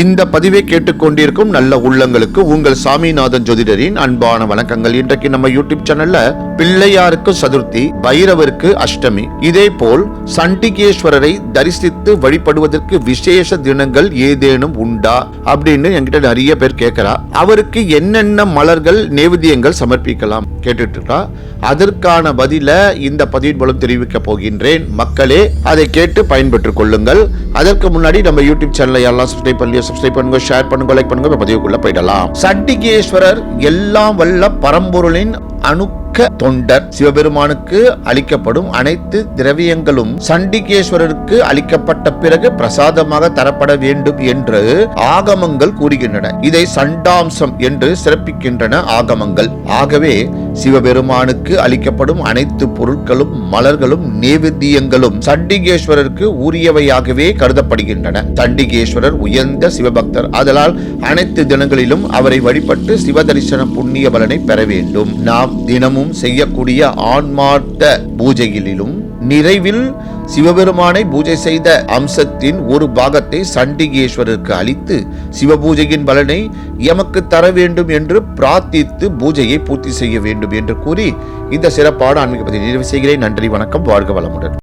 இந்த பதிவை கேட்டுக்கொண்டிருக்கும் நல்ல உள்ளங்களுக்கு உங்கள் சாமிநாதன் ஜோதிடரின் அன்பான வணக்கங்கள். இன்றைக்கு நம்ம யூடியூப் சேனல்ல பிள்ளையாருக்கு சதுர்த்தி பைரவருக்கு அஷ்டமி இதே போல் சண்டிகேஸ்வரரை தரிசித்து வழிபடுவதற்கு விசேஷ தினங்கள் ஏதேனும் உண்டா அப்படின்னு என்கிட்ட நிறைய பேர் கேட்கிறா. அவருக்கு என்னென்ன மலர்கள் நேவேதியங்கள் சமர்ப்பிக்கலாம் கேட்டுட்டு இருக்கா அதற்கான பதில இந்த பதிவின் மூலம் தெரிவிக்க போகின்றேன். மக்களே அதை கேட்டு பயன்பெற்றுக் கொள்ளுங்கள். அதற்கு முன்னாடி நம்ம யூடியூப் சேனலை எல்லாம் சப்ஸ்கிரைப் பண்ணி சப்ஸ்கிரைப் பண்ணுங்க ஷேர் பண்ணுங்க லைக் பண்ணுங்க இப்ப பதிவுக்குள்ள போயிடலாம். சண்டிகேஸ்வரர் எல்லாம் வல்ல பரம்பொருளின் அணுக்க தொண்டர். சிவபெருமானுக்கு அளிக்கப்படும் அனைத்து திரவியங்களும் சண்டிகேஸ்வரருக்கு அளிக்கப்பட்ட பிறகு பிரசாதமாக தரப்பட வேண்டும் என்று ஆகமங்கள் கூறுகின்றன. இதை சண்டாம்சம் என்று சிறப்பிக்கின்றன ஆகமங்கள். ஆகவே சிவபெருமானுக்கு அளிக்கப்படும் அனைத்து பொருட்களும் மலர்களும் நேவேத்தியங்களும் சண்டிகேஸ்வரருக்கு உரியவையாகவே கருதப்படுகின்றன. சண்டிகேஸ்வரர் உயர்ந்த சிவபக்தர். அதனால் அனைத்து தினங்களிலும் அவரை வழிபட்டு சிவ தரிசன புண்ணிய பலனை பெற வேண்டும். நாம் தினமும் செய்யக்கூடிய ஆன்மார்த்த பூஜைகளிலும் நிறைவில் சிவபெருமானை பூஜை செய்த அம்சத்தின் ஒரு பாகத்தை சண்டிகேஸ்வரருக்கு அளித்து சிவபூஜையின் பலனை எமக்கு தர வேண்டும் என்று பிரார்த்தித்து பூஜையை பூர்த்தி செய்ய வேண்டும் என்று கூறி இந்த சிறப்பான ஆன்மீக நிறைவு செய்கிறேன். நன்றி வணக்கம் வாழ்க வளமுடன்.